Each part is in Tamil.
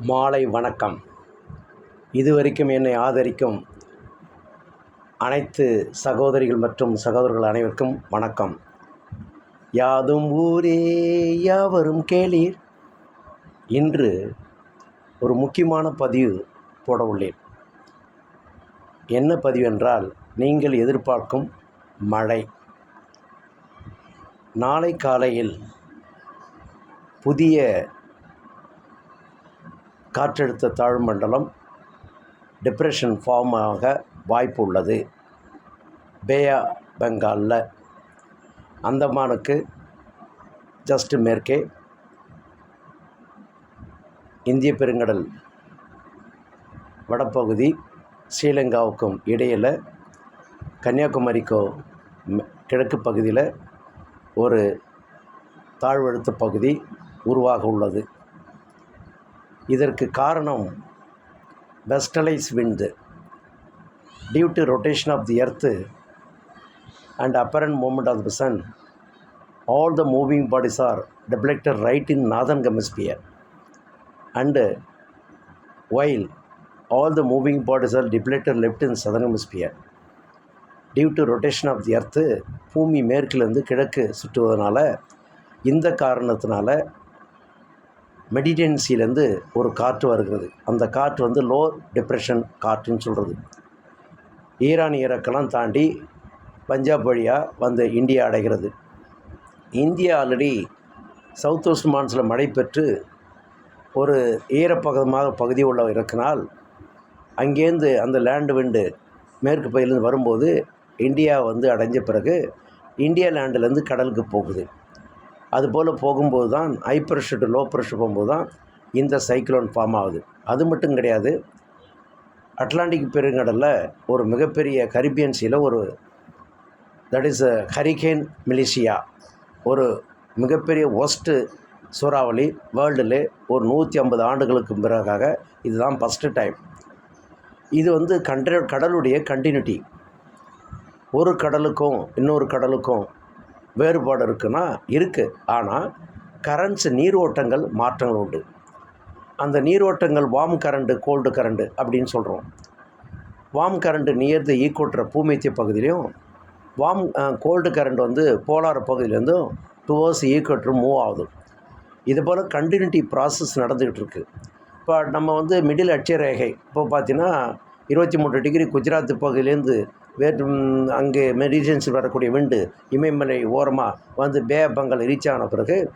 மாலை வணக்கம். இதுவரைக்கும் என்னை ஆதரிக்கும் அனைத்து சகோதரிகள் மற்றும் சகோதரர்கள் அனைவருக்கும் வணக்கம். யாதும் ஊரே யாவரும் கேளீர். இன்று ஒரு முக்கியமான பதிவு போட உள்ளேன். என்ன பதிவு என்றால் நீங்கள் எதிர்பார்க்கும் மழை. நாளை காலையில் புதிய காற்றழுத்த தாழ்வு மண்டலம் டிப்ரெஷன் ஃபார்ம் ஆக வாய்ப்பு உள்ளது. பேயா பெங்காலில் அந்தமானுக்கு ஜஸ்ட் மேற்கே இந்திய பெருங்கடல் வடப்பகுதி ஸ்ரீலங்காவுக்கும் இடையில் கன்னியாகுமரிக்கோ கிழக்கு பகுதியில் ஒரு தாழ்வழுத்த பகுதி உருவாக உள்ளது. இதற்கு காரணம் westerlies wind due to rotation of the earth and apparent movement of the sun all the moving bodies are deflected right in northern hemisphere. And while all the moving bodies are deflected left in southern hemisphere due to rotation of the earth பூமி மேற்கிலிருந்து கிழக்கு சுற்றுவதனால இந்த காரணத்தினால மெடிடென்சிலேருந்து ஒரு காற்று வருகிறது. அந்த காற்று வந்து லோ டிப்ரெஷன் காற்றுன்னு சொல்கிறது ஈரான் ஈரக்கெல்லாம் தாண்டி பஞ்சாப் வழியாக வந்து இந்தியா அடைகிறது. இந்தியா ஆல்ரெடி சவுத் வெஸ்ட் மான்ஸில் மழை பெற்று ஒரு ஈரப்பகமாக பகுதி உள்ள இருக்கனால் அங்கேருந்து அந்த லேண்டு விண்டு மேற்கு பகுதியிலேருந்து வரும்போது இந்தியா வந்து அடைஞ்ச பிறகு இந்தியா லேண்டுலேருந்து கடலுக்கு போகுது. அதுபோல் போகும்போது தான் high pressure to low pressure போகும்போது தான் இந்த சைக்ளோன் ஃபார்ம் ஆகுது. அது மட்டும் கிடையாது. அட்லாண்டிக் பெருங்கடலில் ஒரு மிகப்பெரிய கரிபியன் சீல ஒரு தட் இஸ் ஹரிகேன் மிலிஷியா ஒரு மிகப்பெரிய ஒஸ்ட்டு சூறாவளி வேர்ல்டில் ஒரு நூற்றி ஐம்பது ஆண்டுகளுக்கு பிறகாக இதுதான் ஃபஸ்ட்டு டைம் இது வந்து கண்ட கடலுடைய கண்டினியூட்டி ஒரு கடலுக்கும் இன்னொரு கடலுக்கும் வேறுபாடு இருக்குன்னா இருக்குது ஆனால் கரண்ட்ஸ் நீரோட்டங்கள் மாற்றங்கள் உண்டு. அந்த நீரோட்டங்கள் வார்ம் கரண்ட்டு கோல்டு கரண்ட்டு அப்படின்னு சொல்கிறோம் warm current near the equator பூமித்திய பகுதியிலையும் வார்ம் கோல்டு கரண்ட் வந்து போலார் பகுதியிலேருந்தும் டுவர்ஸ் ஈக்குவட்டர் மூவ் ஆகுது. இது போல் கண்டினியூட்டி ப்ராசஸ் நடந்துக்கிட்டு இருக்குது இப்போ நம்ம வந்து மிடில் அட்சரேகை இப்போ பார்த்தீங்கன்னா இருபத்தி மூன்று டிகிரி குஜராத் பகுதியிலேருந்து வேறு அங்கே மெரிஜன்ஸில் வரக்கூடிய விண்டு இமயமலை ஓரமாக வந்து பே பங்கல் ரீச் ஆன பிறகு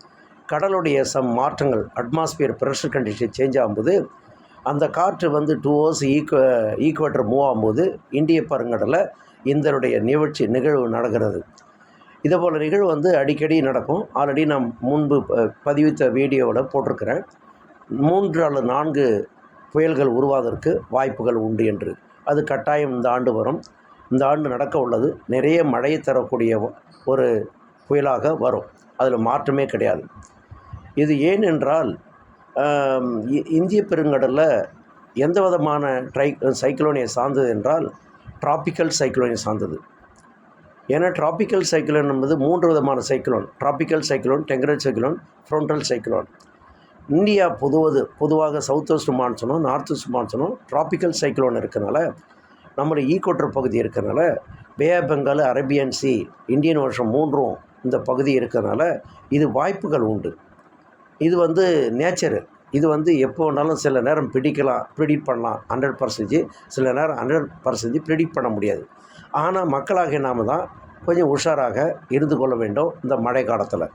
கடலுடைய சம் மாற்றங்கள் அட்மாஸ்பியர் ப்ரெஷர் கண்டிஷன் சேஞ்ச் ஆகும்போது அந்த காற்று வந்து டூ ஹவர்ஸ் ஈக்குவ ஈக்குவேட்டர் மூவ் ஆகும்போது இந்திய பருங்கடலை இந்தருடைய நிகழ்ச்சி நிகழ்வு நடக்கிறது. இதே போல் நிகழ்வு வந்து அடிக்கடி நடக்கும். ஆல்ரெடி நான் முன்பு ப- பதிவித்த வீடியோவில் போட்டிருக்கிறேன். மூன்று அல்லது நான்கு புயல்கள் உருவாவதற்கு வாய்ப்புகள் உண்டு என்று. அது கட்டாயம் இந்த ஆண்டு வரும். இந்த ஆண்டு நடக்க உள்ளது. நிறைய மழையை தரக்கூடிய ஒரு புயலாக வரும். அதில் மாற்றமே கிடையாது. இது ஏன் என்றால் இ- இந்திய பெருங்கடலில் எந்த விதமான ட்ரை சைக்ளோனியை சார்ந்தது என்றால் டிராபிக்கல் சைக்கிளோனை சார்ந்தது. ஏன்னா டிராபிக்கல் சைக்ளோன் என்பது மூன்று விதமான cyclone tropical cyclone temperate cyclone frontal cyclone India பொதுவது பொதுவாக சவுத் வெஸ்ட் மான்சூனும் நார்த் வெஸ்ட் மான்சூனும் டிராபிக்கல் சைக்ளோன் இருக்கனால நம்முடைய ஈக்குவட்டர் பகுதி இருக்கிறனால bay of Bengal Arabian sea Indian வருஷம் மூன்றும் இந்த பகுதி இருக்கிறனால இது வாய்ப்புகள் உண்டு. இது வந்து நேச்சரு. இது வந்து எப்போ வேணாலும் சில நேரம் பிடிக்கலாம் ப்ரிடிக்ட் பண்ணலாம் ஹண்ட்ரட் பர்சன்டேஜ் சில நேரம் ஹண்ட்ரட் பர்சன்டேஜ் ப்ரிடிக்ட் பண்ண முடியாது. ஆனால் மக்களாகிய நாம தான் கொஞ்சம் உஷாராக இருந்து கொள்ள வேண்டும் இந்த மழை காலத்தில்.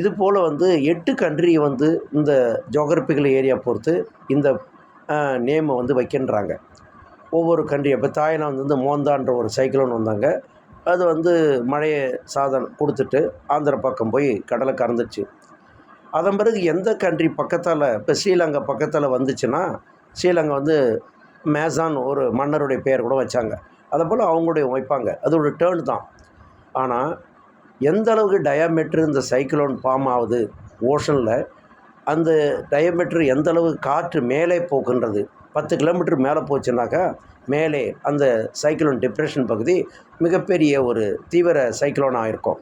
இது போல் வந்து எட்டு கண்ட்ரி வந்து இந்த ஜோகிரபிக்கல் ஏரியா பொறுத்து இந்த நேமை வந்து வைக்கின்றாங்க. ஒவ்வொரு கண்ட்ரி இப்போ தாய்லாந்து வந்து மோந்தான்ற ஒரு சைக்கிளோன் வந்தாங்க. அது வந்து மழையை சாதனம் கொடுத்துட்டு ஆந்திர பக்கம் போய் கடலை கறந்துச்சு. அதன் பிறகு எந்த கண்ட்ரி பக்கத்தால் இப்போ ஸ்ரீலங்கா பக்கத்தில் வந்துச்சுன்னா ஸ்ரீலங்கா வந்து மேசான் ஒரு மன்னருடைய பெயர் கூட வச்சாங்க. அதை போல் அவங்களுடைய வைப்பாங்க. அது ஒரு டேர்ன் தான். ஆனால் எந்த அளவுக்கு டயாமீட்டர் இந்த சைக்கிளோன் ஃபார்ம் ஆகுது ஓஷனில் அந்த டயாமீட்டர் எந்த அளவுக்கு காற்று மேலே போக்குன்றது பத்து கிலோமீட்டர் மேலே போச்சுனாக்கா மேலே அந்த சைக்ளோன் டிப்ரெஷன் பகுதி மிகப்பெரிய ஒரு தீவிர சைக்ளோனாக இருக்கும்.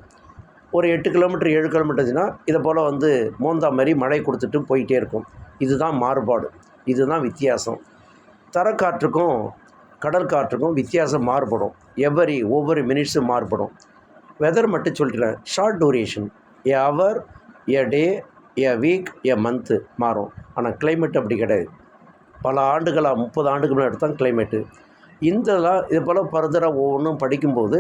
ஒரு எட்டு கிலோமீட்டர் ஏழு கிலோமீட்டர்ஸ்னா இதை போல் வந்து மோந்தா மாதிரி மழை கொடுத்துட்டு போயிட்டே இருக்கும். இதுதான் மாறுபாடு. இதுதான் வித்தியாசம். தரக்காற்றுக்கும் கடல் காற்றுக்கும் வித்தியாசம் மாறுபடும். எவரி ஒவ்வொரு மினிட்ஸும் மாறுபடும். வெதர் மட்டும் சொல்லிட்டேன் short duration a hour a day a week a month மாறும். ஆனால் கிளைமேட் அப்படி கிடையாது. பல ஆண்டுகளாக முப்பது ஆண்டுக்கு முன்னாடி தான் கிளைமேட்டு இந்தலாம் இது போல் ஃபர்தராக ஒவ்வொன்றும் படிக்கும்போது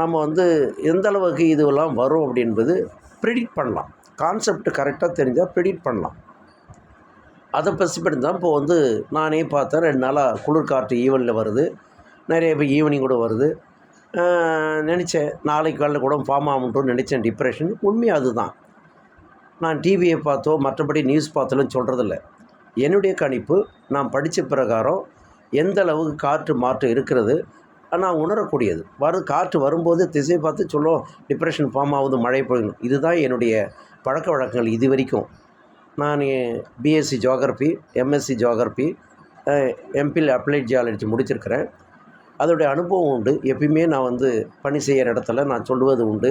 நம்ம வந்து எந்த அளவுக்கு இதுவெல்லாம் வரும் அப்படின்பது ப்ரிடிக்ட் பண்ணலாம். கான்செப்ட் கரெக்டாக தெரிஞ்சால் ப்ரிடிக்ட் பண்ணலாம். அதை பற்றி தான். இப்போ வந்து நானே பார்த்தேன் ரெண்டு நாளாக குளிர் காற்று ஈவனில் வருது. நிறைய இப்போ ஈவினிங் கூட வருது. நினச்சேன் நாளைக்கு காலையில் கூட ஃபார்ம் ஆகும்ட்டும் நினச்சேன். டிப்ரெஷன் உண்மையாக அதுதான். நான் டிவியை பார்த்தோ மற்றபடி நியூஸ் பார்த்தோன்னு சொல்கிறதில்ல என்னுடைய கணிப்பு நான் படித்த பிரகாரம் எந்த அளவுக்கு காற்று மாற்றம் இருக்கிறது நான் உணரக்கூடியது. வரும் காற்று வரும்போது திசை பார்த்து சொல்லும் டிப்ரெஷன் ஃபார்ம் ஆகுது மழை பொழுது இதுதான் என்னுடைய பழக்க வழக்கங்கள் இது வரைக்கும். நான் BSc geography MSc geography MPhil applied geology முடிச்சிருக்கிறேன். அதோடைய அனுபவம் உண்டு. எப்பயுமே நான் வந்து பணி செய்கிற இடத்துல நான் சொல்லுவது உண்டு.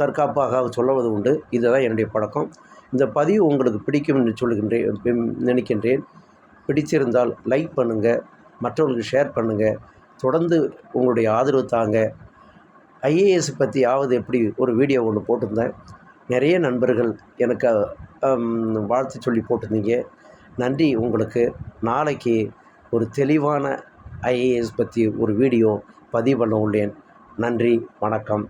தற்காப்பாக சொல்லுவது உண்டு. இதுதான் என்னுடைய பழக்கம். இந்த பதிவு உங்களுக்கு பிடிக்கும் என்று சொல்லுகின்றேன் நினைக்கின்றேன். பிடிச்சிருந்தால் லைக் பண்ணுங்கள் மற்றவர்களுக்கு ஷேர் பண்ணுங்கள் தொடர்ந்து உங்களுடைய ஆதரவு தாங்க. ஐஏஎஸ் பற்றி ஆவது எப்படி ஒரு வீடியோ ஒன்று போட்டிருந்தேன். நிறைய நண்பர்கள் எனக்கு வாழ்த்து சொல்லி போட்டிருந்தீங்க. நன்றி உங்களுக்கு. நாளைக்கு ஒரு தெளிவான ஐஏஎஸ் பற்றி ஒரு வீடியோ பதிவு பண்ண உள்ளேன். நன்றி. வணக்கம்.